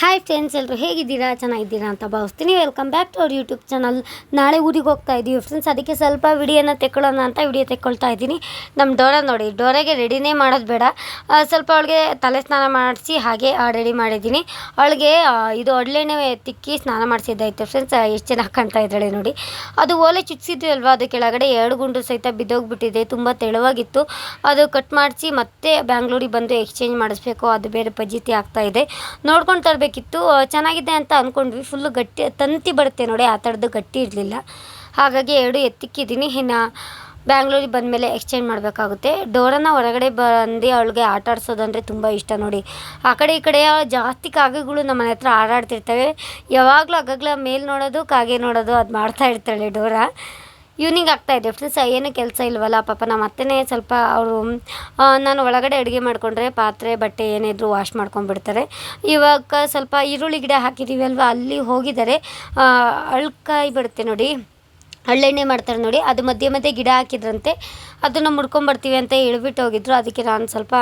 Hi friends ಎಲ್ಲರೂ ಹೇಗಿದ್ದೀರಾ? ಚೆನ್ನಾಗಿದ್ದೀರಾ ಅಂತ ಭಾವಿಸ್ತೀನಿ. ವೆಲ್ಕಮ್ ಬ್ಯಾಕ್ ಟು ಅವ್ರ ಯೂಟ್ಯೂಬ್ ಚಾನಲ್ ನಾಳೆ ಊರಿಗೆ ಹೋಗ್ತಾ ಇದ್ದೀವಿ ಫ್ರೆಂಡ್ಸ್ ಅದಕ್ಕೆ ಸ್ವಲ್ಪ ವಿಡಿಯೋನ ತೆಕ್ಕೊಳ್ಳೋಣ ಅಂತ ವಿಡಿಯೋ ತೆಕ್ಕೊಳ್ತಾ ಇದ್ದೀನಿ ನಮ್ಮ ಡೋರ ನೋಡಿ, ಡೋರೆಗೆ ರೆಡಿನೇ ಮಾಡೋದು ಬೇಡ. ಸ್ವಲ್ಪ ಅವಳಿಗೆ ತಲೆ ಸ್ನಾನ ಮಾಡಿಸಿ ಹಾಗೆ ರೆಡಿ ಮಾಡಿದ್ದೀನಿ ಅವಳಿಗೆ ಇದು ಒಳ್ಳೆಣ್ಣೆ ತಿಕ್ಕಿ ಸ್ನಾನ ಮಾಡಿಸಿದ್ದಾಯ್ತು ಫ್ರೆಂಡ್ಸ್ ಎಷ್ಟು ಚೆನ್ನಾಗಿ ಕಾಣ್ತಾ ಇದ್ದಾಳೆ ನೋಡಿ. ಅದು ಓಲೆ ಚುಚ್ಚಿದ್ವಿ ಅಲ್ವಾ? ಅದು ಕೆಳಗಡೆ ಎರಡು ಗುಂಡು ಸಹಿತ ಬಿದ್ದೋಗ್ಬಿಟ್ಟಿದೆ. ತುಂಬ ತೆಳುವಾಗಿತ್ತು. ಅದು ಕಟ್ ಮಾಡಿಸಿ ಮತ್ತೆ ಬ್ಯಾಂಗ್ಳೂರಿಗೆ ಬಂದು ಎಕ್ಸ್ಚೇಂಜ್ ಮಾಡಿಸ್ಬೇಕು. ಅದು ಬೇರೆ ಪಜಿತಿ ಆಗ್ತಾ ಇದೆ. ನೋಡ್ಕೊಂಡು ತರಬೇಕಿತ್ತು ಚೆನ್ನಾಗಿದೆ ಅಂತ ಅಂದ್ಕೊಂಡ್ವಿ ಫುಲ್ಲು ಗಟ್ಟಿ, ತಂತಿ ಬರುತ್ತೆ ನೋಡಿ, ಆ ಥರದ್ದು ಗಟ್ಟಿ ಇರಲಿಲ್ಲ. ಹಾಗಾಗಿ ಎರಡು ಎತ್ತಿಕ್ಕಿದ್ದೀನಿ. ಇನ್ನು ಬ್ಯಾಂಗ್ಳೂರಿಗೆ ಬಂದಮೇಲೆ ಎಕ್ಸ್ಚೇಂಜ್ ಮಾಡಬೇಕಾಗುತ್ತೆ. ಡೋರನ್ನ ಹೊರಗಡೆ ಬಂದು ಅವಳಿಗೆ ಆಟ ಆಡಿಸೋದಂದರೆ ತುಂಬ ಇಷ್ಟ ನೋಡಿ. ಆ ಕಡೆ, ಈ ಕಡೆ ಜಾಸ್ತಿ ಕಾಗೆಗಳು ನಮ್ಮ ಮನೆ ಹತ್ರ ಆಡಾಡ್ತಿರ್ತವೆ ಯಾವಾಗಲೂ ಆಗಾಗ್ಲ ಮೇಲೆ ನೋಡೋದು, ಕಾಗೆ ನೋಡೋದು, ಅದು ಮಾಡ್ತಾ ಇರ್ತಾಳೆ ಡೋರ. ಈವ್ನಿಂಗ್ ಆಗ್ತಾ ಇದೆ. ಫ್ರೆಂಡ್ಸ್ ಏನೂ ಕೆಲಸ ಇಲ್ವಲ್ಲ? ಪಾಪ ನಮ್ಮ ಅತ್ತೆನೇ ಸ್ವಲ್ಪ ಅವರು ನಾನು ಒಳಗಡೆ ಅಡುಗೆ ಮಾಡಿಕೊಂಡ್ರೆ ಪಾತ್ರೆ, ಬಟ್ಟೆ ಏನಿದ್ರು ವಾಶ್ ಮಾಡ್ಕೊಂಡ್ಬಿಡ್ತಾರೆ ಇವಾಗ ಸ್ವಲ್ಪ ಈರುಳ್ಳಿ ಗಿಡ ಹಾಕಿದ್ದೀವಿ ಅಲ್ವಾ? ಅಲ್ಲಿ ಹೋಗಿದ್ದಾರೆ. ಅಳ್ಕಾಯಿ ಬಿಡುತ್ತೆ ನೋಡಿ. ಹಳ್ಳೆಣ್ಣೆ ಮಾಡ್ತಾರೆ ನೋಡಿ. ಅದು ಮಧ್ಯೆ ಮಧ್ಯೆ ಗಿಡ ಹಾಕಿದ್ರಂತೆ. ಅದನ್ನು ಮುಡ್ಕೊಂಬರ್ತೀವಿ ಅಂತ ಹೇಳ್ಬಿಟ್ಟು ಹೋಗಿದ್ರು. ಅದಕ್ಕೆ ನಾನು ಸ್ವಲ್ಪ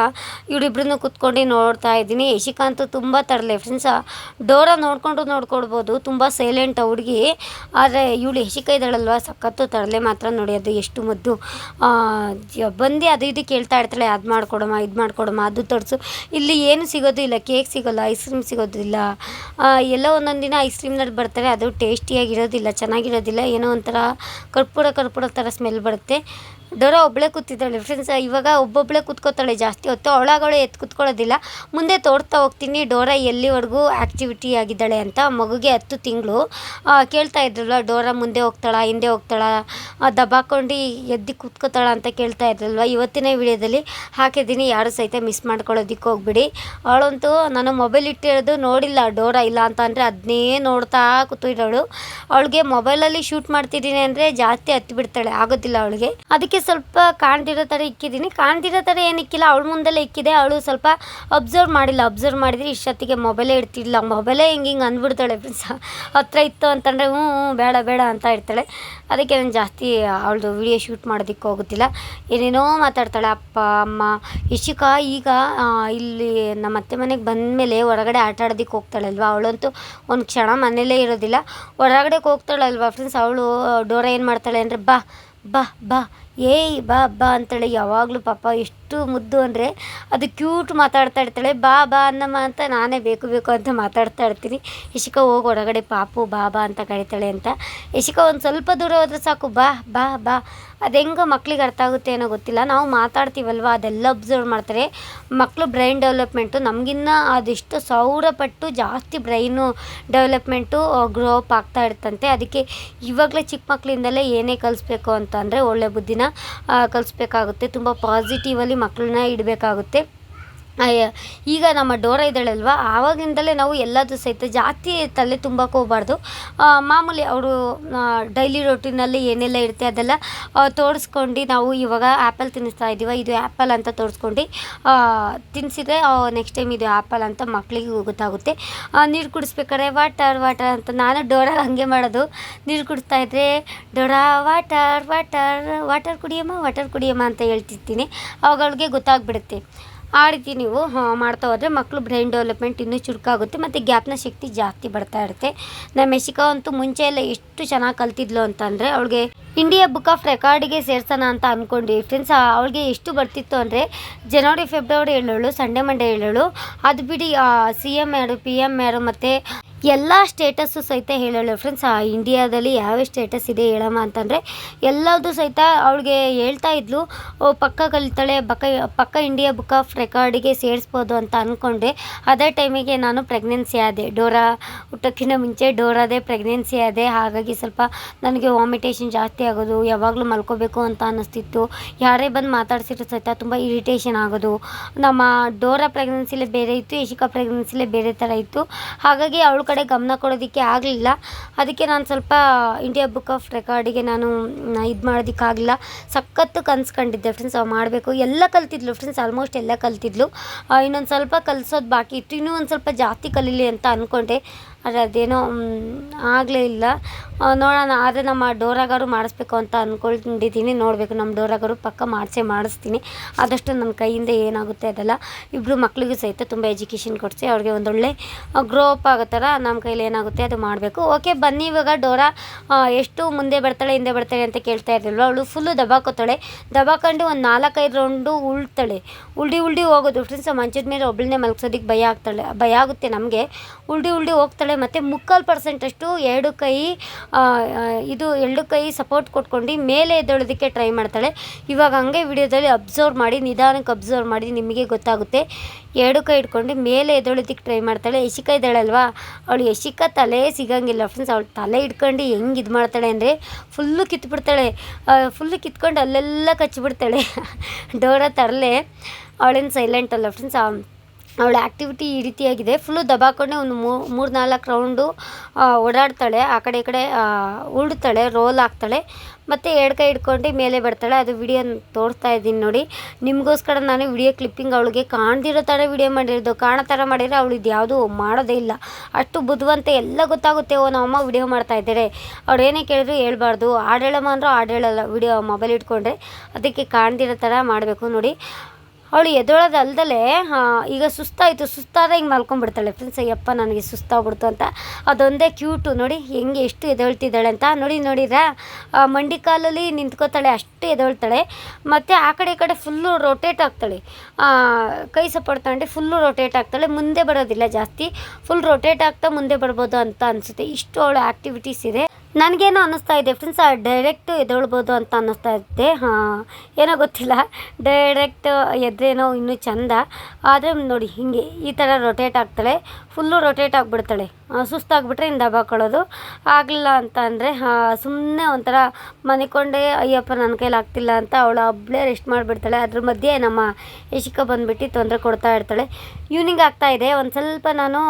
ಇವರಿಬ್ರನ್ನು ಕುತ್ಕೊಂಡು ನೋಡ್ತಾ ಇದ್ದೀನಿ. ಯಶಿಕಾ ಅಂತೂ ತುಂಬ ತರಲೆ ಫ್ರೆಂಡ್ಸ್ ಡೋರ ನೋಡಿಕೊಂಡು ನೋಡ್ಕೊಳ್ಬೋದು ತುಂಬ ಸೈಲೆಂಟ್ ಹುಡುಗಿ. ಆದರೆ ಇವಳು ಯಶಿಕಾ ಇದ್ದಾಳಲ್ವ? ಸಖತ್ತು ತರಲೆ ಮಾತ್ರ ನೋಡಿ. ಅದು ಎಷ್ಟು ಮದ್ದು. ಬಂದು ಅದು ಇದು ಕೇಳ್ತಾ ಇರ್ತಾಳೆ. ಅದು ಮಾಡ್ಕೊಡಮ್ಮ, ಇದು ಮಾಡ್ಕೊಡಮ್ಮ, ಅದು ತೊಡಸು. ಇಲ್ಲಿ ಏನು ಸಿಗೋದು ಇಲ್ಲ. ಕೇಕ್ ಸಿಗೋಲ್ಲ ಐಸ್ ಕ್ರೀಮ್ ಸಿಗೋದಿಲ್ಲ ಎಲ್ಲ ಒಂದೊಂದು ದಿನ ಐಸ್ ಕ್ರೀಮ್ನಲ್ಲಿ ಬರ್ತಾರೆ. ಅದು ಟೇಸ್ಟಿಯಾಗಿರೋದಿಲ್ಲ ಚೆನ್ನಾಗಿರೋದಿಲ್ಲ. ಏನೋ ಒಂಥರ ಕರ್ಪೂರ ಕರ್ಪೂರ ಥರ ಸ್ಮೆಲ್ ಬರುತ್ತೆ. ಡೋರ ಒಬ್ಬಳೇ ಕೂತಿದ್ದಾಳೆ. ಫ್ರೆಂಡ್ಸ್ ಇವಾಗ ಒಬ್ಬೊಬ್ಬಳೇ ಕೂತ್ಕೋತಾಳೆ ಜಾಸ್ತಿ. ಹೊತ್ತು ಅವಳಾಗಳೆ ಎತ್ತು ಕೂತ್ಕೊಳ್ಳೋದಿಲ್ಲ. ಮುಂದೆ ತೋರ್ತಾ ಹೋಗ್ತೀನಿ. ಡೋರ ಎಲ್ಲಿವರೆಗೂ ಆ್ಯಕ್ಟಿವಿಟಿ ಆಗಿದ್ದಾಳೆ ಅಂತ ಮಗುಗೆ ಹತ್ತು ತಿಂಗಳು. ಕೇಳ್ತಾ ಇದ್ರಲ್ಲ ಡೋರ ಮುಂದೆ ಹೋಗ್ತಾಳ, ಹಿಂದೆ ಹೋಗ್ತಾಳ ದಬ್ಬಾಕೊಂಡು ಎದ್ದು ಕೂತ್ಕೋತಾಳ ಅಂತ ಕೇಳ್ತಾ ಇದ್ರಲ್ವ. ಇವತ್ತಿನ ವಿಡಿಯೋದಲ್ಲಿ ಹಾಕಿದ್ದೀನಿ. ಯಾರು ಸಹಿತ ಮಿಸ್ ಮಾಡ್ಕೊಳ್ಳೋದಿಕ್ಕೆ ಹೋಗ್ಬಿಡಿ. ಅವಳಂತೂ ನಾನು ಮೊಬೈಲ್ ಇಟ್ಟಿರೋದು ನೋಡಿಲ್ಲ. ಡೋರ ಇಲ್ಲ ಅಂತ ಅಂದರೆ ಅದನ್ನೇ ನೋಡ್ತಾ ಕೂತಿರೋಳು ಅವಳಿಗೆ ಮೊಬೈಲಲ್ಲಿ ಶೂಟ್ ಮಾಡ್ತಿದ್ದೀನಿ ಅಂದರೆ ಜಾಸ್ತಿ ಹತ್ತು ಬಿಡ್ತಾಳೆ. ಆಗೋದಿಲ್ಲ ಅವಳಿಗೆ. ಅದಕ್ಕೆ ಸ್ವಲ್ಪ ಕಾಣ್ದಿರೋ ಥರ ಇಕ್ಕಿದ್ದೀನಿ. ಕಾಣ್ದಿರೋ ಥರ ಏನು ಇಕ್ಕಿಲ್ಲ ಅವಳ ಮುಂದೆಲ್ಲ ಇಕ್ಕಿದೆ. ಅವಳು ಸ್ವಲ್ಪ ಅಬ್ಸರ್ವ್ ಮಾಡಿಲ್ಲ. ಅಬ್ಸರ್ವ್ ಮಾಡಿದರೆ ಇಷ್ಟೊತ್ತಿಗೆ ಮೊಬೈಲೇ ಇಡ್ತಿಲ್ಲ ಮೊಬೈಲೇ ಹಿಂಗೆ ಹಿಂಗೆ ಅಂದ್ಬಿಡ್ತಾಳೆ ಫ್ರೆಂಡ್ಸ್ ಹತ್ರ ಇತ್ತು ಅಂತಂದರೆ ಹ್ಞೂ ಬೇಡ ಬೇಡ ಅಂತ ಇರ್ತಾಳೆ. ಅದಕ್ಕೆ ನಾನು ಜಾಸ್ತಿ ಅವಳದು ವಿಡಿಯೋ ಶೂಟ್ ಮಾಡೋದಕ್ಕೆ ಹೋಗುತ್ತಿಲ್ಲ. ಏನೇನೋ ಮಾತಾಡ್ತಾಳೆ. ಅಪ್ಪ, ಅಮ್ಮ, ಇಶಿಕಾ ಈಗ ಇಲ್ಲಿ ನಮ್ಮ ಅತ್ತೆ ಮನೆಗೆ ಬಂದಮೇಲೆ ಹೊರಗಡೆ ಆಟ ಆಡೋದಕ್ಕೆ ಹೋಗ್ತಾಳಲ್ವ? ಅವಳಂತೂ ಒಂದು ಕ್ಷಣ ಮನೇಲೇ ಇರೋದಿಲ್ಲ. ಹೊರಗಡೆ ಹೋಗ್ತಾಳಲ್ವ ಫ್ರೆಂಡ್ಸ್ ಅವಳು ಡೋರ ಏನು ಮಾಡ್ತಾಳೆ ಅಂದರೆ, ಬಾ ಬಾ ಬಾ ಏಯ್ ಬಾ ಬಾ ಅಂತೇಳಿ ಯಾವಾಗಲೂ ಪಾಪ ಎಷ್ಟು ಮುದ್ದು ಅಂದರೆ ಅದು ಕ್ಯೂಟ್ ಮಾತಾಡ್ತಾ ಇರ್ತಾಳೆ, ಬಾ ಬಾ ಅನ್ನಮ್ಮ ಅಂತ ನಾನೇ ಬೇಕು ಬೇಕು ಅಂತ ಮಾತಾಡ್ತಾ ಇರ್ತೀನಿ. ಯಶಿಕ ಹೋಗಿ ಹೊರಗಡೆ ಪಾಪು, ಬಾ ಬಾ ಅಂತ ಕರೀತಾಳೆ ಅಂತ. ಯಶಿಕ ಒಂದು ಸ್ವಲ್ಪ ದೂರ ಹೋದರೆ ಸಾಕು, ಬಾ ಬಾ ಬಾ. ಅದು ಹೆಂಗೆ ಮಕ್ಳಿಗೆ ಅರ್ಥ ಆಗುತ್ತೆ ಏನೋ ಗೊತ್ತಿಲ್ಲ. ನಾವು ಮಾತಾಡ್ತೀವಲ್ವ? ಅದೆಲ್ಲ ಅಬ್ಸರ್ವ್ ಮಾಡ್ತಾರೆ. ಮಕ್ಕಳು ಬ್ರೈನ್ ಡೆವಲಪ್ಮೆಂಟು ನಮಗಿನ್ನ ಅದೆಷ್ಟು ಸಾವಿರ ಪಟ್ಟು ಜಾಸ್ತಿ ಬ್ರೈನು ಡೆವಲಪ್ಮೆಂಟು ಗ್ರೋ ಅಪ್ ಆಗ್ತಾ ಇರ್ತಂತೆ ಅದಕ್ಕೆ ಇವಾಗಲೇ ಚಿಕ್ಕ ಮಕ್ಕಳಿಂದಲೇ ಏನೇ ಕಲಿಸ್ಬೇಕು ಅಂತ ಅಂದರೆ ಒಳ್ಳೆ ಬುದ್ಧಿನ ಕಲಿಸ್ಬೇಕಾಗುತ್ತೆ. ತುಂಬ ಪಾಸಿಟಿವಲ್ಲಿ ಮಕ್ಕಳನ್ನ ಇಡಬೇಕಾಗುತ್ತೆ. ಈಗ ನಮ್ಮ ಡೋರ ಇದ್ದಾಳಲ್ವ? ಆವಾಗಿಂದಲೇ ನಾವು ಎಲ್ಲದೂ ಸಹಿತ ಜಾಸ್ತಿ ತಲೆ ತುಂಬಕ್ಕೆ ಹೋಗ್ಬಾರ್ದು. ಮಾಮೂಲಿ ಅವರು ಡೈಲಿ ರೊಟೀನಲ್ಲಿ ಏನೆಲ್ಲ ಇರುತ್ತೆ ಅದೆಲ್ಲ ತೋರಿಸ್ಕೊಂಡು ನಾವು ಇವಾಗ ಆ್ಯಪಲ್ ತಿನ್ನಿಸ್ತಾ ಇದ್ದೀವ ಇದು ಆ್ಯಪಲ್ ಅಂತ ತೋರಿಸ್ಕೊಂಡು ತಿನ್ನಿಸಿದ್ರೆ ನೆಕ್ಸ್ಟ್ ಟೈಮ್ ಇದು ಆ್ಯಪಲ್ ಅಂತ ಮಕ್ಕಳಿಗೆ ಗೊತ್ತಾಗುತ್ತೆ. ನೀರು ಕುಡಿಸ್ಬೇಕಾದ್ರೆ ವಾಟರ್ ವಾಟರ್ ಅಂತ ನಾನು ಡೋರ ಹಾಗೆ ಮಾಡೋದು. ನೀರು ಕುಡಿಸ್ತಾ ಇದ್ದರೆ ಡೋರ ವಾಟರ್ ವಾಟರ್ ವಾಟರ್ ಕುಡಿಯಮ್ಮ ವಾಟರ್ ಕುಡಿಯಮ್ಮ ಅಂತ ಹೇಳ್ತಿರ್ತೀನಿ. ಅವುಗಳಿಗೆ ಗೊತ್ತಾಗ್ಬಿಡುತ್ತೆ. ಆ ರೀತಿ ನೀವು ಮಾಡ್ತಾ ಹೋದರೆ ಮಕ್ಕಳು ಬ್ರೈನ್ ಡೆವಲಪ್ಮೆಂಟ್ ಇನ್ನೂ ಚುರುಕಾಗುತ್ತೆ ಮತ್ತು ಜ್ಞಾಪನ ಶಕ್ತಿ ಜಾಸ್ತಿ ಬರ್ತಾ ಇರುತ್ತೆ. ನಮ್ಮ ಯಶಿಕಾ ಅಂತೂ ಮುಂಚೆ ಎಲ್ಲ ಎಷ್ಟು ಚೆನ್ನಾಗಿ ಕಲ್ತಿದ್ಲು ಅಂತಂದರೆ ಅವಳಿಗೆ, ಇಂಡಿಯಾ ಬುಕ್ ಆಫ್ ರೆಕಾರ್ಡಿಗೆ ಸೇರ್ಸೋಣ ಅಂತ ಅಂದ್ಕೊಂಡ್ವಿ ಫ್ರೆಂಡ್ಸ್ ಅವಳಿಗೆ ಎಷ್ಟು ಬರ್ತಿತ್ತು ಅಂದರೆ ಜನವರಿ, ಫೆಬ್ರವರಿ ಹೇಳೋಳು ಸಂಡೇ, ಮಂಡೇ ಹೇಳೋಳು ಅದು ಬಿಡಿ ಸಿ ಎಂ ಯಾರು ಪಿ ಎಂ ಯಾರು ಮತ್ತು ಎಲ್ಲ ಸ್ಟೇಟಸ್ಸು ಸಹಿತ ಹೇಳೋಳು ಫ್ರೆಂಡ್ಸ್ ಆ ಇಂಡಿಯಾದಲ್ಲಿ ಯಾವ ಸ್ಟೇಟಸ್ ಇದೆ ಹೇಳಮ್ಮ ಅಂತಂದರೆ ಎಲ್ಲದೂ ಸಹಿತ ಅವಳಿಗೆ ಹೇಳ್ತಾ ಇದ್ಲು, ಓ ಪಕ್ಕ ಕಲಿತಾಳೆ, ಪಕ್ಕ ಪಕ್ಕ ಇಂಡಿಯಾ ಬುಕ್ ಆಫ್ ರೆಕಾರ್ಡಿಗೆ ಸೇರಿಸ್ಬೋದು ಅಂತ ಅಂದ್ಕೊಂಡೆ ಅದೇ ಟೈಮಿಗೆ ನಾನು ಪ್ರೆಗ್ನೆನ್ಸಿ ಆದೆ. ಡೋರಾ, ಹುಟ್ಟೋಕ್ಕಿಂತ ಮುಂಚೆ ಡೋರಾದೇ ಪ್ರೆಗ್ನೆನ್ಸಿ ಆದೆ. ಹಾಗಾಗಿ ಸ್ವಲ್ಪ ನನಗೆ ವಾಮಿಟೇಷನ್ ಜಾಸ್ತಿ ಆಗೋದು, ಯಾವಾಗಲೂ ಮಲ್ಕೋಬೇಕು ಅಂತ ಅನ್ನಿಸ್ತಿತ್ತು ಯಾರೇ ಬಂದು ಮಾತಾಡ್ಸಿದ್ರು ಸಹಿತ ತುಂಬ ಇರಿಟೇಷನ್ ಆಗೋದು. ನಮ್ಮ ಡೋರಾ ಪ್ರೆಗ್ನೆನ್ಸಿಲೇ ಬೇರೆ ಇತ್ತು, ಯಶಿಕಾ ಪ್ರೆಗ್ನೆನ್ಸಿಲೇ ಬೇರೆ ಥರ ಇತ್ತು. ಹಾಗಾಗಿ ಅವಳ ಕಡೆ ಗಮನ ಕೊಡೋದಕ್ಕೆ ಆಗಲಿಲ್ಲ. ಅದಕ್ಕೆ ನಾನು ಸ್ವಲ್ಪ ಇಂಡಿಯಾ ಬುಕ್ ಆಫ್ ರೆಕಾರ್ಡಿಗೆ ನಾನು ಇದು ಮಾಡೋದಕ್ಕಾಗಲಿಲ್ಲ ಸಖತ್ತು ಕನ್ಸು ಕಂಡಿದ್ದೆ ಫ್ರೆಂಡ್ಸ್ ಅವು ಮಾಡಬೇಕು. ಎಲ್ಲ ಕಲ್ತಿದ್ಲು ಫ್ರೆಂಡ್ಸ್ ಆಲ್ಮೋಸ್ಟ್ ಎಲ್ಲ ಕಲ್ತಿದ್ಲು. ಇನ್ನೊಂದು ಸ್ವಲ್ಪ ಕಲಿಸೋದು ಬಾಕಿ ಇತ್ತು. ಇನ್ನೂ ಒಂದು ಸ್ವಲ್ಪ ಜಾಸ್ತಿ ಕಲೀಲಿ ಅಂತ ಅಂದ್ಕೊಂಡೆ ಆದರೆ ಅದೇನೋ ಆಗಲೇ ಇಲ್ಲ. ನೋಡೋಣ, ಆದರೆ ನಮ್ಮ ಡೋರಾಗಾರು ಮಾಡಿಸ್ಬೇಕು ಅಂತ ಅಂದ್ಕೊಂಡಿದ್ದೀನಿ ನೋಡಬೇಕು, ನಮ್ಮ ಡೋರಾಗಾರು ಪಕ್ಕ ಮಾಡಿಸೇ ಮಾಡಿಸ್ತೀನಿ. ಆದಷ್ಟು ನನ್ನ ಕೈಯಿಂದ ಏನಾಗುತ್ತೆ ಅದೆಲ್ಲ ಇಬ್ಬರು ಮಕ್ಕಳಿಗೂ ಸಹಿತ ತುಂಬ ಎಜುಕೇಷನ್ ಕೊಡಿಸಿ ಅವ್ರಿಗೆ ಒಂದೊಳ್ಳೆ ಗ್ರೋ ಅಪ್ ಆಗೋ ಥರ ನಮ್ಮ ಕೈಲಿ ಏನಾಗುತ್ತೆ ಅದು ಮಾಡಬೇಕು. ಓಕೆ, ಬನ್ನಿ ಇವಾಗ ಡೋರಾ ಎಷ್ಟು ಮುಂದೆ ಬರ್ತಾಳೆ, ಹಿಂದೆ ಬರ್ತಾಳೆ ಅಂತ ಕೇಳ್ತಾ ಇರಲಿಲ್ವ ಅವಳು ಫುಲ್ಲು ದಬಾಕೋತಾಳೆ. ದಬಾಕೊಂಡು ಒಂದು ನಾಲ್ಕೈದು ರೌಂಡು ಉಳ್ತಾಳೆ. ಉಲ್ಡಿ ಉಲ್ಡಿ ಹೋಗೋದು. ಫ್ರೆಂಡ್ಸ್ ಮಂಚದ ಮೇಲೆ ಒಬ್ಬಳನ್ನೇ ಮಲಗ್ಸೋದಕ್ಕೆ ಭಯ ಆಗ್ತಾಳೆ. ಭಯ ಆಗುತ್ತೆ ನಮಗೆ. ಉಲ್ಡಿ ಉಲ್ಡಿ ಹೋಗ್ತಾಳೆ ಮತ್ತು ಮುಕ್ಕಾಲು ಪರ್ಸೆಂಟಷ್ಟು ಎರಡು ಕೈ ಇದು ಎರಡು ಕೈ ಸಪೋರ್ಟ್ ಕೊಟ್ಕೊಂಡು ಮೇಲೆ ಎದ್ದೇಳೋದಕ್ಕೆ ಟ್ರೈ ಮಾಡ್ತಾಳೆ. ಇವಾಗ ಹಂಗೆ ವಿಡಿಯೋದಲ್ಲಿ ಅಬ್ಸರ್ವ್ ಮಾಡಿ, ನಿಧಾನಕ್ಕೆ ಅಬ್ಸರ್ವ್ ಮಾಡಿ ನಿಮಗೆ ಗೊತ್ತಾಗುತ್ತೆ. ಎರಡು ಕೈ ಇಟ್ಕೊಂಡು ಮೇಲೆ ಎದ್ದೇಳೋದಕ್ಕೆ ಟ್ರೈ ಮಾಡ್ತಾಳೆ. ಯಶಿಕಾ ಇದ್ದಾಳಲ್ವಾ ಅವಳು ಯಶಿಕ ತಲೆ ಸಿಗಂಗಿಲ್ಲ ಫ್ರೆಂಡ್ಸ್ ಅವಳು ತಲೆ ಇಟ್ಕೊಂಡು ಹೆಂಗೆ ಇದು ಮಾಡ್ತಾಳೆ ಅಂದರೆ ಫುಲ್ಲು ಕಿತ್ಬಿಡ್ತಾಳೆ. ಫುಲ್ಲು ಕಿತ್ಕೊಂಡು ಅಲ್ಲೆಲ್ಲ ಕಚ್ಚಿಬಿಡ್ತಾಳೆ ಡೋರ ತರಲೆ. ಅವಳೇನು ಸೈಲೆಂಟ್ ಅಲ್ಲ ಫ್ರೆಂಡ್ಸ್ ಅವಳ ಆ್ಯಕ್ಟಿವಿಟಿ ಈ ರೀತಿಯಾಗಿದೆ. ಫುಲ್ಲು ದಬಾಕೊಂಡೆ ಒಂದು ಮೂರು ನಾಲ್ಕು ರೌಂಡು ಓಡಾಡ್ತಾಳೆ. ಆ ಕಡೆ ಈ ಕಡೆ ಉಳ್ತಾಳೆ ರೋಲ್ ಹಾಕ್ತಾಳೆ. ಮತ್ತು ಎರಡು ಕೈ ಹಿಡ್ಕೊಂಡು ಮೇಲೆ ಬರ್ತಾಳೆ. ಅದು ವಿಡಿಯೋ ತೋರಿಸ್ತಾ ಇದ್ದೀನಿ ನೋಡಿ. ನಿಮಗೋಸ್ಕರ ನಾನು ವಿಡಿಯೋ ಕ್ಲಿಪ್ಪಿಂಗ್ ಅವಳಿಗೆ ಕಾಣ್ದಿರೋ ಥರ ವಿಡಿಯೋ ಮಾಡಿರೋದು. ಕಾಣೋ ಥರ ಮಾಡಿದರೆ ಅವಳು ಇದು ಯಾವುದೂ ಮಾಡೋದೇ ಇಲ್ಲ. ಅಷ್ಟು ಬುದ್ಧಿವಂತ ಎಲ್ಲ ಗೊತ್ತಾಗುತ್ತೆ. ಓ ನಮ್ಮಮ್ಮ ವಿಡಿಯೋ ಮಾಡ್ತಾ ಇದ್ದಾರೆ. ಅವ್ರು ಏನೇ ಕೇಳಿದ್ರು ಹೇಳ್ಬಾರ್ದು. ಆಡೇಳಮ್ಮ ಅಂದರೂ ಹೇಳಲ್ಲ ವಿಡಿಯೋ ಮೊಬೈಲ್ ಇಟ್ಕೊಂಡ್ರೆ. ಅದಕ್ಕೆ ಕಾಣ್ದಿರೋ ಥರ ಮಾಡಬೇಕು ನೋಡಿ. ಅವಳು ಎದ್ದೊಳೋದು ಅಲ್ದಲೆ ಈಗ ಸುಸ್ತಾಯಿತು ಸುಸ್ತಾದ ಹಿಂಗೆ ಮಲ್ಕೊಂಡ್ಬಿಡ್ತಾಳೆ. ಫ್ರೆಂಡ್ಸ್ ಅಯ್ಯಪ್ಪ ನನಗೆ ಸುಸ್ತಾಗ್ಬಿಡ್ತು ಅಂತ. ಅದೊಂದೇ ಕ್ಯೂಟು ನೋಡಿ ಹೆಂಗೆ ಎಷ್ಟು ಎದ್ದೇಳ್ತಿದ್ದಾಳೆ ಅಂತ. ನೋಡಿ ನೋಡಿರಾ ಆ, ಮಂಡಿ ಕಾಲಲ್ಲಿ ನಿಂತ್ಕೋತಾಳೆ ಅಷ್ಟು ಎದ್ದೇಳ್ತಾಳೆ ಮತ್ತು ಆ ಕಡೆ ಈ ಕಡೆ ಫುಲ್ಲು ರೊಟೇಟ್ ಆಗ್ತಾಳೆ. ಕೈ ಸಪೋರ್ಟ್ ತಗೊಂಡು ಫುಲ್ಲು ರೊಟೇಟ್ ಆಗ್ತಾಳೆ. ಮುಂದೆ ಬರೋದಿಲ್ಲ ಜಾಸ್ತಿ. ಫುಲ್ ರೊಟೇಟ್ ಆಗ್ತಾ ಮುಂದೆ ಬರ್ಬೋದು ಅಂತ ಅನಿಸುತ್ತೆ. ಇಷ್ಟು ಅವಳು ಆ್ಯಕ್ಟಿವಿಟೀಸ್ ಇದೆ. ನನಗೇನೋ ಅನ್ನಿಸ್ತಾ ಇದೆ. ಫ್ರೆಂಡ್ಸ್ ಡೈರೆಕ್ಟ್ ಎದ್ದೇಳ್ಬೋದು ಅಂತ ಅನ್ನಿಸ್ತಾ ಇದೆ. ಹಾಂ, ಏನೋ ಗೊತ್ತಿಲ್ಲ. ಡೈರೆಕ್ಟ್ ಎದ್ರೇನೋ ಇನ್ನೂ ಚಂದ. ಆದರೆ ನೋಡಿ, ಹೀಗೆ ಈ ಥರ ರೊಟೇಟ್ ಆಗ್ತಾಳೆ ಫುಲ್ಲು ರೊಟೇಟ್ ಆಗಿಬಿಡ್ತಾಳೆ. ಸುಸ್ತಾಗ್ಬಿಟ್ರೆ ಇನ್ನು ದಬಾಕೊಳ್ಳೋದು ಆಗಲಿಲ್ಲ ಅಂತ ಅಂದರೆ ಸುಮ್ಮನೆ ಒಂಥರ ಮನಿಕೊಂಡೇ, ಅಯ್ಯಪ್ಪ ನನ್ನ ಕೈಲಿ ಆಗ್ತಿಲ್ಲ ಅಂತ ಅವಳು ಒಬ್ಬಳೇ ರೆಸ್ಟ್ ಮಾಡಿಬಿಡ್ತಾಳೆ. ಅದ್ರ ಮಧ್ಯೆ ನಮ್ಮ ಯಶಿಕ ಬಂದುಬಿಟ್ಟು ತೊಂದರೆ ಕೊಡ್ತಾ ಇರ್ತಾಳೆ. ಈವ್ನಿಂಗ್ ಆಗ್ತಾ ಇದೆ. ಒಂದು ಸ್ವಲ್ಪ ನಾನು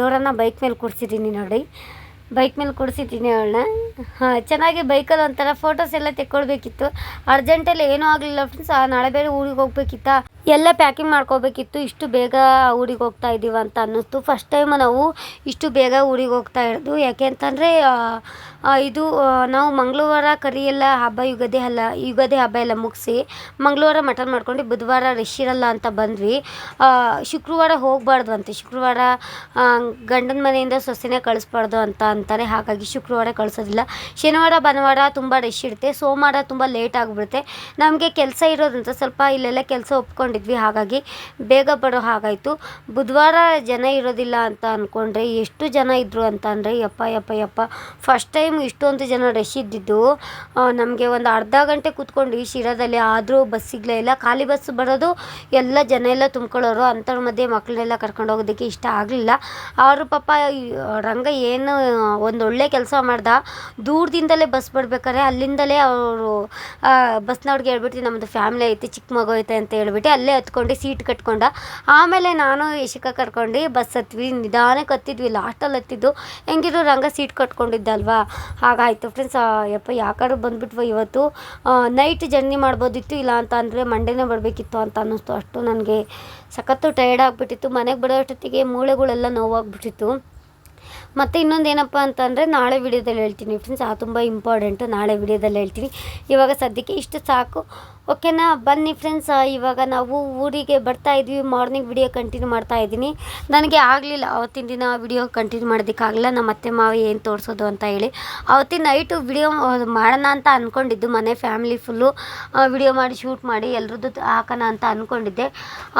ಡೋರನ್ನು ಬೈಕ್ ಮೇಲೆ ಕೂರಿಸಿದ್ದೀನಿ ನೋಡಿ. ಬೈಕ್ ಮೇಲೆ ಕೂಡಿಸಿದ್ದೀನಿ ಅವಳನ್ನ. ಹಾಂ, ಚೆನ್ನಾಗಿ ಬೈಕಲ್ಲಿ ಒಂಥರ ಫೋಟೋಸ್ ಎಲ್ಲ ತೆಕ್ಕೊಳ್ಬೇಕಿತ್ತು. ಅರ್ಜೆಂಟಲ್ಲಿ ಏನೂ ಆಗಲಿಲ್ಲ ಫ್ರೆಂಡ್ಸ್ ನಾಳೆ ಬೇರೆ ಊರಿಗೆ ಹೋಗ್ಬೇಕಿತ್ತಾ? ಎಲ್ಲ ಪ್ಯಾಕಿಂಗ್ ಮಾಡ್ಕೋಬೇಕಿತ್ತು. ಇಷ್ಟು ಬೇಗ ಊರಿಗೆ ಹೋಗ್ತಾ ಇದ್ದೀವಿ ಅಂತ ಅನ್ನಿಸ್ತು. ಫಸ್ಟ್ ಟೈಮ್ ನಾವು ಇಷ್ಟು ಬೇಗ ಊರಿಗೆ ಹೋಗ್ತಾ ಇರೋದು. ಯಾಕೆ ಅಂತಂದರೆ ಇದು ನಾವು ಮಂಗಳವಾರ ಕರಿ ಎಲ್ಲ ಹಬ್ಬ ಯುಗಾದಿ ಅಲ್ಲ ಯುಗಾದಿ ಹಬ್ಬ ಎಲ್ಲ ಮುಗಿಸಿ ಮಂಗಳವಾರ ಮಟನ್ ಮಾಡ್ಕೊಂಡು ಬುಧವಾರ ರಶ್ ಇರಲ್ಲ ಅಂತ ಬಂದ್ವಿ. ಶುಕ್ರವಾರ ಹೋಗಬಾರ್ದು ಅಂತೆ. ಶುಕ್ರವಾರ ಗಂಡನ ಮನೆಯಿಂದ ಸೊಸೆನೇ ಕಳಿಸ್ಬಾರ್ದು ಅಂತ ಅಂತಾರೆ. ಹಾಗಾಗಿ ಶುಕ್ರವಾರ ಕಳಿಸೋದಿಲ್ಲ. ಶನಿವಾರ, ಭಾನುವಾರ ತುಂಬ ರಶ್ ಇರುತ್ತೆ. ಸೋಮವಾರ ತುಂಬ ಲೇಟ್ ಆಗಿಬಿಡುತ್ತೆ. ನಮಗೆ ಕೆಲಸ ಇರೋದ್ರಿಂದ ಸ್ವಲ್ಪ ಇಲ್ಲೆಲ್ಲ ಕೆಲಸ ಒಪ್ಕೊಂಡಿದ್ವಿ ಹಾಗಾಗಿ ಬೇಗ ಬರೋ ಹಾಗಾಯಿತು. ಬುಧವಾರ ಜನ ಇರೋದಿಲ್ಲ ಅಂತ ಅಂದ್ಕೊಂಡ್ರೆ ಎಷ್ಟು ಜನ ಇದ್ದರು ಅಂತ ಅಂದರೆ, ಯಪ್ಪ ಯಪ್ಪ ಯಪ್ಪ ಫಸ್ಟ್ ಟೈಮ್ ಇಷ್ಟೊಂದು ಜನ ರಶ್ ಇದ್ದಿದ್ದು. ನಮಗೆ ಒಂದು ಅರ್ಧ ಗಂಟೆ ಕೂತ್ಕೊಂಡು ಶಿರಾದಲ್ಲಿ ಆದರೂ ಬಸ್ ಸಿಗಲೇ ಇಲ್ಲ. ಖಾಲಿ ಬಸ್ ಬರೋದು ಎಲ್ಲ ಜನ ಎಲ್ಲ ತುಂಬ್ಕೊಳ್ಳೋರು ಅಂಥವ್ರ ಮಧ್ಯೆ ಮಕ್ಕಳನ್ನೆಲ್ಲ ಕರ್ಕೊಂಡು ಹೋಗೋದಕ್ಕೆ ಇಷ್ಟ ಆಗಲಿಲ್ಲ. ಅವರು ಪಾಪ ರಂಗ ಏನು ಒಂದು ಒಳ್ಳೆ ಕೆಲಸ ಮಾಡ್ದ. ದೂರದಿಂದಲೇ ಬಸ್ ಬಿಡ್ಬೇಕಾದ್ರೆ ಅಲ್ಲಿಂದಲೇ ಅವರು ಬಸ್ನವ್ರಿಗೆ ಹೇಳ್ಬಿಟ್ಟು ನಮ್ಮದು ಫ್ಯಾಮಿಲಿ ಐತೆ ಚಿಕ್ಕ ಮಗು ಐತೆ ಅಂತ ಹೇಳ್ಬಿಟ್ಟು ಅಲ್ಲೇ ಹತ್ಕೊಂಡು ಸೀಟ್ ಕಟ್ಕೊಂಡ. ಆಮೇಲೆ ನಾನು ಯಶಿಕ ಕರ್ಕೊಂಡು ಬಸ್ ಹತ್ವಿ ನಿಧಾನಕ್ಕೆ ಹತ್ತಿದ್ವಿ ಲಾಸ್ಟಲ್ಲಿ ಹತ್ತಿದ್ದು. ಹೆಂಗಿದ್ರು ರಂಗ ಸೀಟ್ ಕಟ್ಕೊಂಡಿದ್ದಲ್ವಾ? ಹಾಗಾಯಿತು ಫ್ರೆಂಡ್ಸ್ ಯಪ್ಪ, ಯಾಕಾದ್ರೂ ಬಂದುಬಿಟ್ವ ಇವತ್ತು. ನೈಟ್ ಜರ್ನಿ ಮಾಡ್ಬೋದಿತ್ತು ಇಲ್ಲ ಅಂತ ಅಂದರೆ ಮಂಡೇನೇ ಬರಬೇಕಿತ್ತು ಅಂತ ಅನ್ನಿಸ್ತು ಅಷ್ಟು ನನಗೆ. ಸಖತ್ತು ಟಯರ್ಡ್ ಆಗಿಬಿಟ್ಟಿತ್ತು. ಮನೆಗೆ ಬರೋ ಅಷ್ಟೊತ್ತಿಗೆ ಮೂಳೆಗಳೆಲ್ಲ ನೋವಾಗ್ಬಿಟ್ಟಿತ್ತು. ಮತ್ತು ಇನ್ನೊಂದು ಏನಪ್ಪ ಅಂತಂದರೆ ನಾಳೆ ವಿಡಿಯೋದಲ್ಲಿ ಹೇಳ್ತೀನಿ ಫ್ರೆಂಡ್ಸ್ ಆ ತುಂಬ ಇಂಪಾರ್ಟೆಂಟು ನಾಳೆ ವಿಡಿಯೋದಲ್ಲಿ ಹೇಳ್ತೀನಿ. ಇವಾಗ ಸದ್ಯಕ್ಕೆ ಇಷ್ಟು ಸಾಕು. ಓಕೆನಾ ಬನ್ನಿ ಫ್ರೆಂಡ್ಸ್ ಇವಾಗ ನಾವು ಊರಿಗೆ ಬರ್ತಾ ಇದ್ವಿ ಮಾರ್ನಿಂಗ್ ವಿಡಿಯೋ ಕಂಟಿನ್ಯೂ ಮಾಡ್ತಾ ಇದ್ದೀನಿ. ನನಗೆ ಆಗಲಿಲ್ಲ, ಅವತ್ತಿನ ದಿನ ವಿಡಿಯೋ ಕಂಟಿನ್ಯೂ ಮಾಡೋದಕ್ಕಾಗಲ್ಲ ನಮ್ಮ ಅತ್ತೆ ಮಾವ ಏನು ತೋರಿಸೋದು ಅಂತ ಹೇಳಿ. ಅವತ್ತಿನ ನೈಟು ವಿಡಿಯೋ ಮಾಡೋಣ ಅಂತ ಅಂದ್ಕೊಂಡಿದ್ದು ಮನೆ ಫ್ಯಾಮಿಲಿ ಫುಲ್ಲು ವಿಡಿಯೋ ಮಾಡಿ ಶೂಟ್ ಮಾಡಿ, ಎಲ್ರದ್ದು ಹಾಕೋಣ ಅಂತ ಅಂದ್ಕೊಂಡಿದ್ದೆ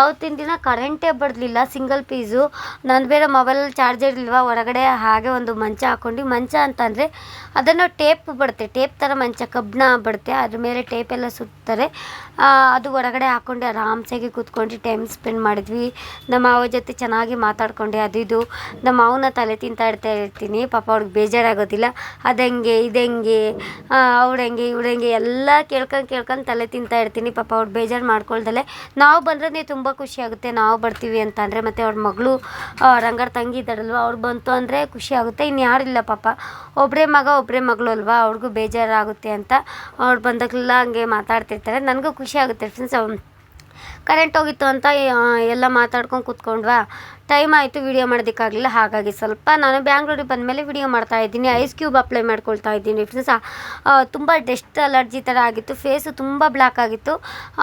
ಅವತ್ತಿನ ದಿನ ಕರೆಂಟೇ ಬರಲಿಲ್ಲ ಸಿಂಗಲ್ ಪೀಸು ನಾನು ಬೇರೆ ಮೊಬೈಲಲ್ಲಿ ಚಾರ್ಜರ್ ಇಲ್ವಾ, ಹೊರಗಡೆ ಹಾಗೆ ಒಂದು ಮಂಚ ಹಾಕೊಂಡು, ಮಂಚ ಅಂತಂದರೆ ಅದನ್ನು ಟೇಪ್ ಬಿಡುತ್ತೆ ಟೇಪ್ ಥರ ಮಂಚ, ಕಬ್ಬಣ ಬಿಡುತ್ತೆ ಅದ್ರ ಮೇಲೆ ಟೇಪ್ ಎಲ್ಲ ಸುತ್ತಾರೆ. ಅದು ಹೊರಗಡೆ ಹಾಕ್ಕೊಂಡು ಆರಾಮ್ಸಾಗಿ ಕೂತ್ಕೊಂಡು ಟೈಮ್ ಸ್ಪೆಂಡ್ ಮಾಡಿದ್ವಿ. ನಮ್ಮ ಮಾವ ಜೊತೆ ಚೆನ್ನಾಗಿ ಮಾತಾಡ್ಕೊಂಡೆ, ಅದು ಇದು. ನಮ್ಮ ಮಾವನ ತಲೆ ತಿಂತಾ ಇರ್ತಾ ಇರ್ತೀನಿ. ಪಾಪ ಅವ್ರಿಗೆ ಬೇಜಾರಾಗೋದಿಲ್ಲ. ಅದಂಗೆ ಇದಂಗೆ ಅವ್ಳು ಹೆಂಗೆ, ಇವಳು ಹೆಂಗೆ ಎಲ್ಲ ಕೇಳ್ಕೊಂಡು ಕೇಳ್ಕೊಂಡು ತಲೆ ತಿಂತಾ ಇರ್ತೀನಿ. ಪಾಪ ಅವ್ರು ಬೇಜಾರು ಮಾಡ್ಕೊಳ್ದಲೆ. ನಾವು ಬಂದರೆ ನೀವು ತುಂಬ ಖುಷಿಯಾಗುತ್ತೆ ನಾವು ಬರ್ತೀವಿ ಅಂತಂದರೆ, ಮತ್ತು ಅವ್ರ ಮಗಳು ರಂಗಾರ ತಂಗಿ ಇದ್ದಾರಲ್ವ, ಅವ್ರು ಬಂತು ಅಂದರೆ ಖುಷಿ ಆಗುತ್ತೆ. ಇನ್ನು ಯಾರಿಲ್ಲ ಪಾಪ. ಒಬ್ಬರೇ ಮಗ ಒಬ್ಬರೇ ಮಗಳು ಅಲ್ವಾ? ಅವ್ರಿಗೂ ಬೇಜಾರಾಗುತ್ತೆ ಅಂತ ಅವ್ರು ಬಂದಾಗಲೆಲ್ಲ ಹಂಗೆ ಮಾತಾಡ್ತಿರ್ತಾರೆ. ನನಗೂ ಖುಷಿ ಆಗುತ್ತೆ ಫ್ರೆಂಡ್ಸ್ ಕರೆಂಟ್ ಹೋಗಿತ್ತು ಅಂತ ಎಲ್ಲ ಮಾತಾಡ್ಕೊಂಡು ಕೂತ್ಕೊಂಡ್ವಾ? ಟೈಮ್ ಆಯಿತು ವಿಡಿಯೋ ಮಾಡೋದಕ್ಕಾಗಲಿಲ್ಲ. ಹಾಗಾಗಿ ಸ್ವಲ್ಪ ನಾನು ಬ್ಯಾಂಗ್ಳೂರಿಗೆ ಬಂದಮೇಲೆ ವಿಡಿಯೋ ಮಾಡ್ತಾ ಇದ್ದೀನಿ. ಐಸ್ ಕ್ಯೂಬ್ ಅಪ್ಲೈ ಮಾಡ್ಕೊಳ್ತಾ ಇದ್ದೀನಿ ಫ್ರೆಂಡ್ಸ್ ತುಂಬ ಡೆಸ್ಟ್ ಅಲರ್ಜಿ ಥರ ಆಗಿತ್ತು. ಫೇಸು ತುಂಬ ಬ್ಲ್ಯಾಕ್ ಆಗಿತ್ತು.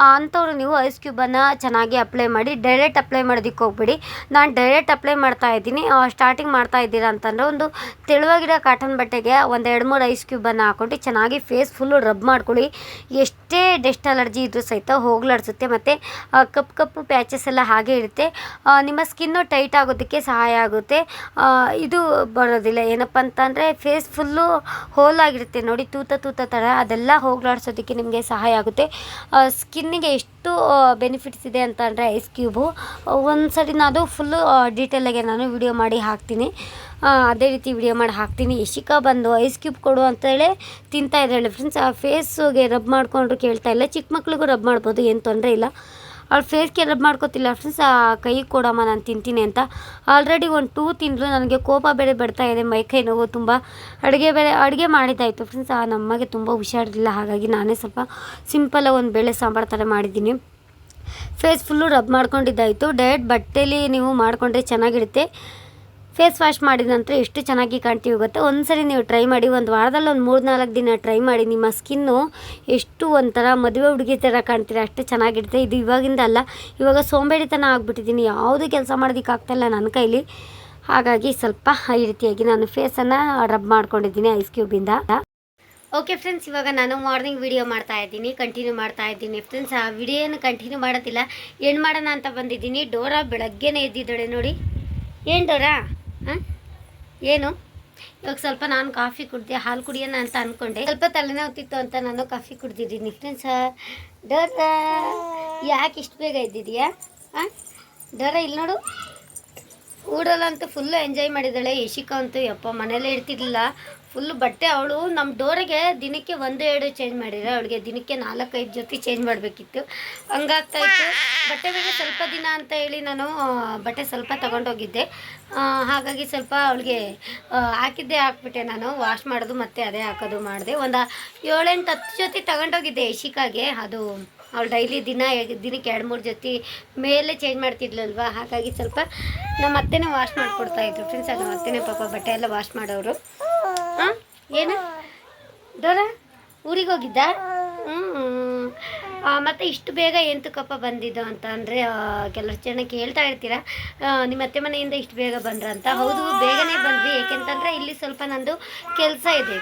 ಅಂಥವ್ರು ನೀವು ಐಸ್ ಕ್ಯೂಬನ್ನು ಚೆನ್ನಾಗಿ ಅಪ್ಲೈ ಮಾಡಿ ಡೈರೆಕ್ಟ್ ಅಪ್ಲೈ ಮಾಡೋದಕ್ಕೆ ಹೋಗ್ಬಿಡಿ. ನಾನು ಡೈರೆಕ್ಟ್ ಅಪ್ಲೈ ಮಾಡ್ತಾ ಇದ್ದೀನಿ. ಸ್ಟಾರ್ಟಿಂಗ್ ಮಾಡ್ತಾ ಇದ್ದೀರಾ ಅಂತಂದರೆ ಒಂದು ತೆಳುವಾಗಿರೋ ಕಾಟನ್ ಬಟ್ಟೆಗೆ ಒಂದು ಎರಡು ಮೂರು ಐಸ್ ಕ್ಯೂಬನ್ನು ಹಾಕೊಂಡು ಚೆನ್ನಾಗಿ ಫೇಸ್ ಫುಲ್ಲು ರಬ್ ಮಾಡ್ಕೊಳ್ಳಿ. ಎಷ್ಟೇ ಡೆಸ್ಟ್ ಅಲರ್ಜಿ ಇದ್ದರೂ ಸಹಿತ ಹೋಗ್ಲಾಡ್ಸುತ್ತೆ. ಮತ್ತು ಕಪ್ಪು ಕಪ್ಪು ಪ್ಯಾಚಸ್ ಎಲ್ಲ ಹಾಗೆ ಇರುತ್ತೆ. ನಿಮ್ಮ ಸ್ಕಿನ್ನು ಟೈಟ್ ಆಗೋದಕ್ಕೆ ಸಹಾಯ ಆಗುತ್ತೆ. ಇದು ಬರೋದಿಲ್ಲ. ಏನಪ್ಪ ಅಂತಂದರೆ ಫೇಸ್ ಫುಲ್ಲು ಹೋಲ್ ಆಗಿರುತ್ತೆ. ನೋಡಿ, ತೂತ ತೂತ ಥರ ಅದೆಲ್ಲ ಹೋಗ್ಲಾಡ್ಸೋದಕ್ಕೆ ನಿಮಗೆ ಸಹಾಯ ಆಗುತ್ತೆ. ಸ್ಕಿನ್ನಿಗೆ ಎಷ್ಟು ಬೆನಿಫಿಟ್ಸ್ ಇದೆ ಅಂತಂದರೆ ಐಸ್ ಕ್ಯೂಬು ಒಂದು ಸರಿ ನಾನು ಫುಲ್ಲು ಡೀಟೇಲಾಗೆ ನಾನು ವಿಡಿಯೋ ಮಾಡಿ ಹಾಕ್ತೀನಿ. ಅದೇ ರೀತಿ ವಿಡಿಯೋ ಮಾಡಿ ಹಾಕ್ತೀನಿ. ಯಶಿಕಾ ಬಂದು ಐಸ್ ಕ್ಯೂಬ್ ಕೊಡು ಅಂತೇಳಿ ತಿಂತಾ ಇದ್ದಾಳೆ ಫ್ರೆಂಡ್ಸ್ ಆ ಫೇಸ್ಗೆ ರಬ್ ಮಾಡಿಕೊಂಡ್ರು ಕೇಳ್ತಾ ಇಲ್ಲ. ಚಿಕ್ಕ ಮಕ್ಳಿಗೂ ರಬ್ ಮಾಡ್ಬೋದು, ಏನು ತೊಂದರೆ ಇಲ್ಲ. ಅವ್ಳು ಫೇಸ್ಗೆ ರಬ್ ಮಾಡ್ಕೋತಿಲ್ಲ. ಫ್ರೆಂಡ್ಸ್ ಕೈ ಕೊಡಮ್ಮ, ನಾನು ತಿಂತೀನಿ ಅಂತ. ಆಲ್ರೆಡಿ ಒಂದು ಟೂ ತಿಂದ್ಲು, ನನಗೆ ಕೋಪ ಬೇರೆ ಬರ್ತಾ ಇದೆ, ಮೈ ಕೈ ನೋವು ತುಂಬ ಅಡುಗೆ ಬೇರೆ, ಅಡುಗೆ ಮಾಡಿದ್ದಾಯಿತು. ಫ್ರೆಂಡ್ಸ್ ಆ, ನಮ್ಮಗೆ ತುಂಬ ಹುಷಾರಿಲ್ಲ ಹಾಗಾಗಿ ನಾನೇ ಸ್ವಲ್ಪ ಸಿಂಪಲಾಗಿ ಒಂದು ಬೇಳೆ ಸಾಂಬಾರು ಥರ ಮಾಡಿದ್ದೀನಿ. ಫೇಸ್ ಫುಲ್ಲು ರಬ್ ಮಾಡ್ಕೊಂಡಿದ್ದಾಯಿತು. ಡೈರೆಕ್ಟ್ ಬಟ್ಟೆಲಿ ನೀವು ಮಾಡಿಕೊಂಡ್ರೆ ಚೆನ್ನಾಗಿರುತ್ತೆ. ಫೇಸ್ ವಾಶ್ ಮಾಡಿದ ನಂತರ ಎಷ್ಟು ಚೆನ್ನಾಗಿ ಕಾಣ್ತೀವಿ ಗೊತ್ತಾ? ಒಂದ್ಸರಿ ನೀವು ಟ್ರೈ ಮಾಡಿ, ಒಂದು ವಾರದಲ್ಲಿ ಒಂದು ಮೂರು ನಾಲ್ಕು ದಿನ ಟ್ರೈ ಮಾಡಿ, ನಿಮ್ಮ ಸ್ಕಿನ್ನು ಎಷ್ಟು ಒಂಥರ ಮದುವೆ ಹುಡುಗಿ ಥರ ಕಾಣ್ತೀರ? ಅಷ್ಟು ಚೆನ್ನಾಗಿರುತ್ತೆ. ಇದು ಇವಾಗಿಂದ ಅಲ್ಲ, ಇವಾಗ ಸೋಂಬೇಡಿತನ ಆಗಿಬಿಟ್ಟಿದ್ದೀನಿ. ಯಾವುದು ಕೆಲಸ ಮಾಡೋದಕ್ಕಾಗ್ತಾಯಿಲ್ಲ ನನ್ನ ಕೈಲಿ. ಹಾಗಾಗಿ ಸ್ವಲ್ಪ ಈ ರೀತಿಯಾಗಿ ನಾನು ಫೇಸನ್ನು ರಬ್ ಮಾಡ್ಕೊಂಡಿದ್ದೀನಿ ಐಸ್ ಕ್ಯೂಬಿಂದ ಓಕೆ ಫ್ರೆಂಡ್ಸ್ ಇವಾಗ ನಾನು ಮಾರ್ನಿಂಗ್ ವೀಡಿಯೋ ಮಾಡ್ತಾ ಇದ್ದೀನಿ ಕಂಟಿನ್ಯೂ ಮಾಡ್ತಾ ಇದ್ದೀನಿ. ಫ್ರೆಂಡ್ಸ್ ಆ ವಿಡಿಯೋನ ಕಂಟಿನ್ಯೂ ಮಾಡೋದಿಲ್ಲ. ಏನು ಮಾಡೋಣ ಅಂತ ಬಂದಿದ್ದೀನಿ. ಡೋರಾ ಬೆಳಗ್ಗೆನೇ ಎದ್ದಿದ್ದಾಳೆ ನೋಡಿ. ಏನು ಡೋರಾ? ಏನು? ಇವಾಗ ಸ್ವಲ್ಪ ನಾನು ಕಾಫಿ ಕುಡ್ದೆ, ಹಾಲು ಕುಡಿಯೋಣ ಅಂತ ಅಂದ್ಕೊಂಡೆ ಸ್ವಲ್ಪ ತಲೆನೋವುತ್ತಿತ್ತು ಅಂತ ನಾನು ಕಾಫಿ ಕುಡ್ದಿದ್ದೀನಿ. Friends door? ಯಾಕೆ ಇಷ್ಟು ಬೇಗ ಇದ್ದಿದೆಯಾ ಹಾಂ? ಡೋರ, ಇಲ್ಲಿ ನೋಡು. ಊರಲ್ಲಂತೂ ಫುಲ್ಲು ಎಂಜಾಯ್ ಮಾಡಿದ್ದಾಳೆ. ಯಶಿಕಾ ಅಂತೂ ಯಪ್ಪ, ಮನೇಲೇ ಇರ್ತಿರ್ಲಿಲ್ಲ. ಫುಲ್ ಬಟ್ಟೆ ಅವಳು ನಮ್ಮ ಡೋರಿಗೆ ದಿನಕ್ಕೆ ಒಂದು, ಎರಡು ಚೇಂಜ್ ಮಾಡಿದ್ರೆ ಅವಳಿಗೆ ದಿನಕ್ಕೆ ನಾಲ್ಕೈದು ಜೊತೆ ಚೇಂಜ್ ಮಾಡಬೇಕಿತ್ತು. ಹಂಗಾಗ್ತಾ ಇತ್ತು. ಬಟ್ಟೆ ಮೇಲೆ ಸ್ವಲ್ಪ ದಿನ ಅಂತ ಹೇಳಿ ನಾನು ಬಟ್ಟೆ ಸ್ವಲ್ಪ ತಗೊಂಡೋಗಿದ್ದೆ. ಹಾಗಾಗಿ ಸ್ವಲ್ಪ ಅವಳಿಗೆ ಹಾಕಿದ್ದೆ ಹಾಕ್ಬಿಟ್ಟೆ ನಾನು. ವಾಶ್ ಮಾಡೋದು ಮತ್ತು ಅದೇ ಹಾಕೋದು ಮಾಡಿದೆ. ಒಂದು ಏಳೆಂಟು, ಹತ್ತು ಜೊತೆ ತಗೊಂಡೋಗಿದ್ದೆ ಯಶಿಕಾಗೆ ಅದು ಅವಳು ಡೈಲಿ ದಿನ ದಿನಕ್ಕೆ ಎರಡು ಮೂರು ಜೊತೆ ಮೇಲೆ ಚೇಂಜ್ ಮಾಡ್ತಿದ್ಲಲ್ವಾ? ಹಾಗಾಗಿ ಸ್ವಲ್ಪ ನಮ್ಮ ಅತ್ತೆನೇ ವಾಶ್ ಮಾಡಿಕೊಡ್ತಾ ಇದ್ರು. ಫ್ರೆಂಡ್ಸ್ ಅದು ಅತ್ತೆನೇ ಪಾಪ ಬಟ್ಟೆ ಎಲ್ಲ ವಾಶ್ ಮಾಡೋರು. ಹಾಂ ಏನು? ದೋರ? ಊರಿಗೆ ಹೋಗಿದ್ದ? ಹ್ಞೂ ಮತ್ತು ಇಷ್ಟು ಬೇಗ ಎಂತಕ್ಕಪ್ಪ ಬಂದಿದ್ದು ಅಂತ ಅಂದರೆ ಕೆಲವು ಜನಕ್ಕೆ ಹೇಳ್ತಾ ಇರ್ತೀರ? ನಿಮ್ಮ ಅತ್ತೆ ಮನೆಯಿಂದ ಇಷ್ಟು ಬೇಗ ಬಂದ್ರ ಅಂತ ಹೌದು, ಬೇಗನೆ ಬಂದ್ವಿ. ಏಕೆಂತಂದರೆ ಇಲ್ಲಿ ಸ್ವಲ್ಪ ನಂದು ಕೆಲಸ ಇದೆ.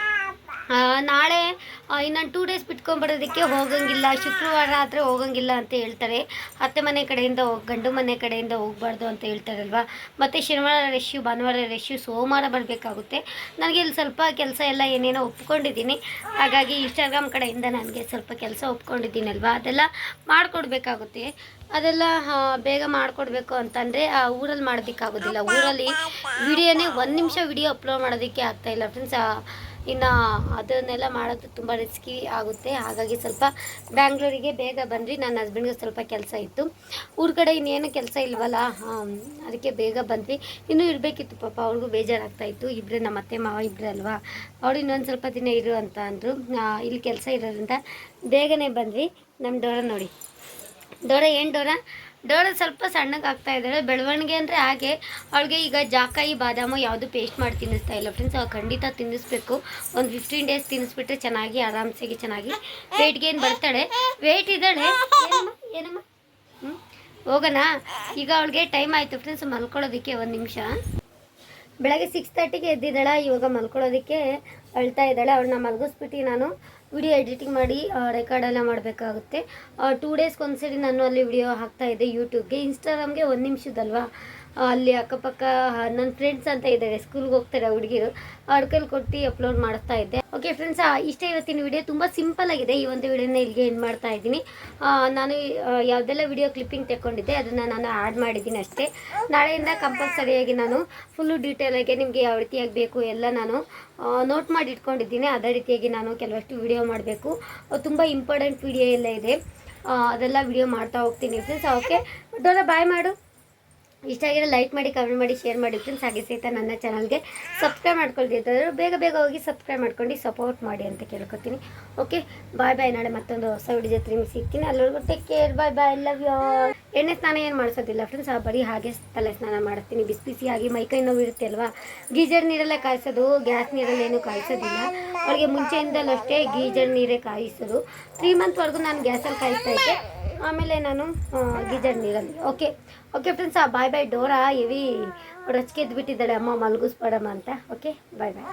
ನಾಳೆ ಇನ್ನೊಂದು ಟೂ ಡೇಸ್ ಬಿಟ್ಕೊಂಬರೋದಕ್ಕೆ ಹೋಗಂಗಿಲ್ಲ, ಶುಕ್ರವಾರ ಆದರೆ ಹೋಗಂಗಿಲ್ಲ ಅಂತ ಹೇಳ್ತಾರೆ. ಅತ್ತೆ ಮನೆ ಕಡೆಯಿಂದ ಹೋಗಿ, ಗಂಡು ಮನೆ ಕಡೆಯಿಂದ ಹೋಗಬಾರ್ದು ಅಂತ ಹೇಳ್ತಾರಲ್ವ? ಮತ್ತು ಶನಿವಾರ ರೆಶ್ಯು ಭಾನುವಾರ ರೆಶ್ಯು ಸೋಮವಾರ ಬರಬೇಕಾಗುತ್ತೆ. ನನಗೆ ಇಲ್ಲಿ ಸ್ವಲ್ಪ ಕೆಲಸ ಎಲ್ಲ ಏನೇನೋ ಒಪ್ಕೊಂಡಿದ್ದೀನಿ. ಹಾಗಾಗಿ ಇನ್ಸ್ಟಾಗ್ರಾಮ್ ಕಡೆಯಿಂದ ನನಗೆ ಸ್ವಲ್ಪ ಕೆಲಸ ಒಪ್ಕೊಂಡಿದ್ದೀನಲ್ವ? ಅದೆಲ್ಲ ಮಾಡಿಕೊಡ್ಬೇಕಾಗುತ್ತೆ. ಅದೆಲ್ಲ ಬೇಗ ಮಾಡಿಕೊಡ್ಬೇಕು ಅಂತಂದರೆ, ಆ, ಊರಲ್ಲಿ ಮಾಡೋದಕ್ಕಾಗೋದಿಲ್ಲ. ಊರಲ್ಲಿ ವಿಡಿಯೋನೇ ಒಂದು ನಿಮಿಷ ವಿಡಿಯೋ ಅಪ್ಲೋಡ್ ಮಾಡೋದಕ್ಕೆ ಆಗ್ತಾಯಿಲ್ಲ ಫ್ರೆಂಡ್ಸ್ ಇನ್ನು ಅದನ್ನೆಲ್ಲ ಮಾಡೋದು ತುಂಬ ರಿಸ್ಕಿ ಆಗುತ್ತೆ. ಹಾಗಾಗಿ ಸ್ವಲ್ಪ ಬ್ಯಾಂಗ್ಳೂರಿಗೆ ಬೇಗ ಬಂದ್ವಿ ನನ್ನ ಹಸ್ಬೆಂಡ್ಗೆ ಸ್ವಲ್ಪ ಕೆಲಸ ಇತ್ತು. ಊರ ಕಡೆ ಇನ್ನೇನು ಕೆಲಸ ಇಲ್ವಲ್ಲ? ಅದಕ್ಕೆ ಬೇಗ ಬಂದ್ವಿ. ಇನ್ನೂ ಇರಬೇಕಿತ್ತು ಪಾಪ, ಅವ್ರಿಗೂ ಬೇಜಾರಾಗ್ತಾ ಇತ್ತು. ಇಬ್ಬರೇ ನಮ್ಮ ಅತ್ತೆ ಮಾವ ಇಬ್ಬರೇ ಅಲ್ವಾ? ಅವ್ರು ಇನ್ನೊಂದು ಸ್ವಲ್ಪ ದಿನ ಇರು ಅಂತ ಅಂದರು. ಇಲ್ಲಿ ಕೆಲಸ ಇರೋದ್ರಿಂದ ಬೇಗನೆ ಬಂದ್ವಿ ನಮ್ಮ ಡೋರ ನೋಡಿ. ಡೋರ ಏನು ಡೋರ? ಡೋರ ಸ್ವಲ್ಪ ಸಣ್ಣಗೆ ಆಗ್ತಾ ಇದ್ದಾಳೆ ಬೆಳವಣಿಗೆ ಅಂದರೆ ಹಾಗೆ. ಅವಳಿಗೆ ಈಗ ಜಾಕಾಯಿ, ಬಾದಾಮು ಯಾವುದು ಪೇಸ್ಟ್ ಮಾಡಿ ತಿನ್ನಿಸ್ತಾ ಇಲ್ಲ ಫ್ರೆಂಡ್ಸ್ ಖಂಡಿತ ತಿನ್ನಿಸ್ಬೇಕು. ಒಂದು ಫಿಫ್ಟೀನ್ ಡೇಸ್ ತಿನ್ನಿಸ್ಬಿಟ್ರೆ ಚೆನ್ನಾಗಿ, ಆರಾಮ್ಸೆಗೆ ಚೆನ್ನಾಗಿ ವೆಯ್ಟ್ ಗೇನ್ ಬರ್ತಾಳೆ ವೆಯ್ಟ್ ಇದ್ದಾಳೆ. ಏನಮ್ಮ? ಏನಮ್ಮ? ಹ್ಞೂ ಹೋಗೋಣ. ಈಗ ಅವಳಿಗೆ ಟೈಮ್ ಆಯಿತು ಫ್ರೆಂಡ್ಸ್ ಮಲ್ಕೊಳ್ಳೋದಕ್ಕೆ ಒಂದು ನಿಮಿಷ. ಬೆಳಗ್ಗೆ ಸಿಕ್ಸ್ ತರ್ಟಿಗೆ ಎದ್ದಿದ್ದಾಳೆ. ಇವಾಗ ಮಲ್ಕೊಳ್ಳೋದಕ್ಕೆ ಅಳ್ತಾ ಇದ್ದಾಳೆ. ಅವಳನ್ನ ಮಲಗಿಸ್ಬಿಟ್ಟು ನಾನು ವಿಡಿಯೋ ಎಡಿಟಿಂಗ್ ಮಾಡಿ ರೆಕಾರ್ಡೆಲ್ಲ ಮಾಡಬೇಕಾಗುತ್ತೆ. ಟೂ ಡೇಸ್ಗೆ ಒಂದ್ಸರಿ ನಾನು ಅಲ್ಲಿ ವಿಡಿಯೋ ಹಾಕ್ತಾ ಇದ್ದೆ ಯೂಟ್ಯೂಬ್ಗೆ ಇನ್ಸ್ಟಾಗ್ರಾಮ್ಗೆ ಒಂದು ನಿಮಿಷದಲ್ವಾ? ಅಲ್ಲಿ ಅಕ್ಕಪಕ್ಕ ನನ್ನ ಫ್ರೆಂಡ್ಸ್ ಅಂತ ಇದ್ದಾರೆ ಸ್ಕೂಲ್ಗೆ ಹೋಗ್ತಾರೆ ಹುಡುಗಿರು. ಅವ್ರ ಕೈಲಿ ಕೊಟ್ಟು ಅಪ್ಲೋಡ್ ಮಾಡ್ತಾ ಇದ್ದೆ. ಓಕೆ ಫ್ರೆಂಡ್ಸ್ ಇಷ್ಟೇ ಇವತ್ತಿನ ವಿಡಿಯೋ ತುಂಬ ಸಿಂಪಲ್ ಆಗಿದೆ ಈ ಒಂದು ವಿಡಿಯೋನ ಇಲ್ಲಿಗೆ ಏನು ಮಾಡ್ತಾ ಇದ್ದೀನಿ. ನಾನು ಯಾವುದೆಲ್ಲ ವಿಡಿಯೋ ಕ್ಲಿಪ್ಪಿಂಗ್ ತೆಕ್ಕೊಂಡಿದ್ದೆ, ಅದನ್ನು ನಾನು ಆ್ಯಡ್ ಮಾಡಿದ್ದೀನಿ ಅಷ್ಟೇ. ನಾಳೆಯಿಂದ ಕಂಪಲ್ಸರಿಯಾಗಿ ನಾನು ಫುಲ್ಲು ಡೀಟೇಲಾಗಿ ನಿಮಗೆ ಯಾವ ರೀತಿಯಾಗಿ ಬೇಕು ಎಲ್ಲ ನಾನು ನೋಟ್ ಮಾಡಿ ಇಟ್ಕೊಂಡಿದ್ದೀನಿ. ಅದೇ ರೀತಿಯಾಗಿ ನಾನು ಕೆಲವಷ್ಟು ವಿಡಿಯೋ ಮಾಡಬೇಕು. ತುಂಬ ಇಂಪಾರ್ಟೆಂಟ್ ವಿಡಿಯೋ ಎಲ್ಲ ಇದೆ. ಅದೆಲ್ಲ ವಿಡಿಯೋ ಮಾಡ್ತಾ ಹೋಗ್ತೀನಿ ಫ್ರೆಂಡ್ಸ್ ಓಕೆ ದೊಡ್ಡ ಬಾಯ್ ಮಾಡು. ಇಷ್ಟ ಆಗಿರೋ ಲೈಕ್ ಮಾಡಿ ಕಮೆಂಟ್ ಮಾಡಿ ಶೇರ್ ಮಾಡಿ ಫ್ರೆಂಡ್ಸ್ ಹಾಗೆ ಸಹಿತ ನನ್ನ ಚಾನಲ್ಗೆ ಸಬ್ಸ್ಕ್ರೈಬ್ ಮಾಡ್ಕೊಳ್ದಿದ್ದಾರೆ ಬೇಗ ಬೇಗ ಹೋಗಿ ಸಬ್ಸ್ಕ್ರೈಬ್ ಮಾಡ್ಕೊಂಡು ಸಪೋರ್ಟ್ ಮಾಡಿ ಅಂತ ಕೇಳ್ಕೊತೀನಿ. ಓಕೆ ಬಾಯ್ ಬಾಯ್ ನಾಳೆ ಮತ್ತೊಂದು ಹೊಸ ವಿಡಿಯೋ ಜೊತೆ ನಿಮ್ಗೆ ಸಿಗ್ತೀನಿ. ಅಲ್ಲಿವರೆಗೂ take care bye bye love you ಎಣ್ಣೆ ಸ್ನಾನ ಏನು ಮಾಡಿಸೋದಿಲ್ಲ ಫ್ರೆಂಡ್ಸ್ ಆ ಬರೀ ಹಾಗೆ ತಲೆ ಸ್ನಾನ ಮಾಡ್ತೀನಿ. ಬಿಸಿ ಬಿಸಿಯಾಗಿ ಮೈಕೈ ನೋವು ಇರುತ್ತೆ ಅಲ್ವಾ? ಗೀಜರ್ ನೀರಲ್ಲೇ ಕಾಯಿಸೋದು. ಗ್ಯಾಸ್ ನೀರಲ್ಲಿ ಏನು ಕಾಯಿಸೋದಿಲ್ಲ. ಅವಳಿಗೆ ಮುಂಚೆಯಿಂದಲೂ ಅಷ್ಟೇ ಗೀಜರ್ ನೀರೇ ಕಾಯಿಸೋದು. ತ್ರೀ ಮಂತ್ವರೆಗೂ ನಾನು ಗ್ಯಾಸಲ್ಲಿ ಕಾಯಿಸ್ತಾ ಇದ್ದೆ. ಆಮೇಲೆ ನಾನು ಗೀಜರ್ ನೀರಲ್ಲಿ. ಓಕೆ ಓಕೆ ಫ್ರೆಂಡ್ಸ್ ಆ ಬಾಯ್ ಬಾಯ್ ಡೋರಾ ಹೆವಿ ರೊಚ್ಕೆದ್ದು ಬಿಟ್ಟಿದ್ದಾಳೆ ಅಮ್ಮ ಮಲಗಿಸ್ಬೇಡಮ್ಮ ಅಂತ. ಓಕೆ ಬಾಯ್ ಬಾಯ್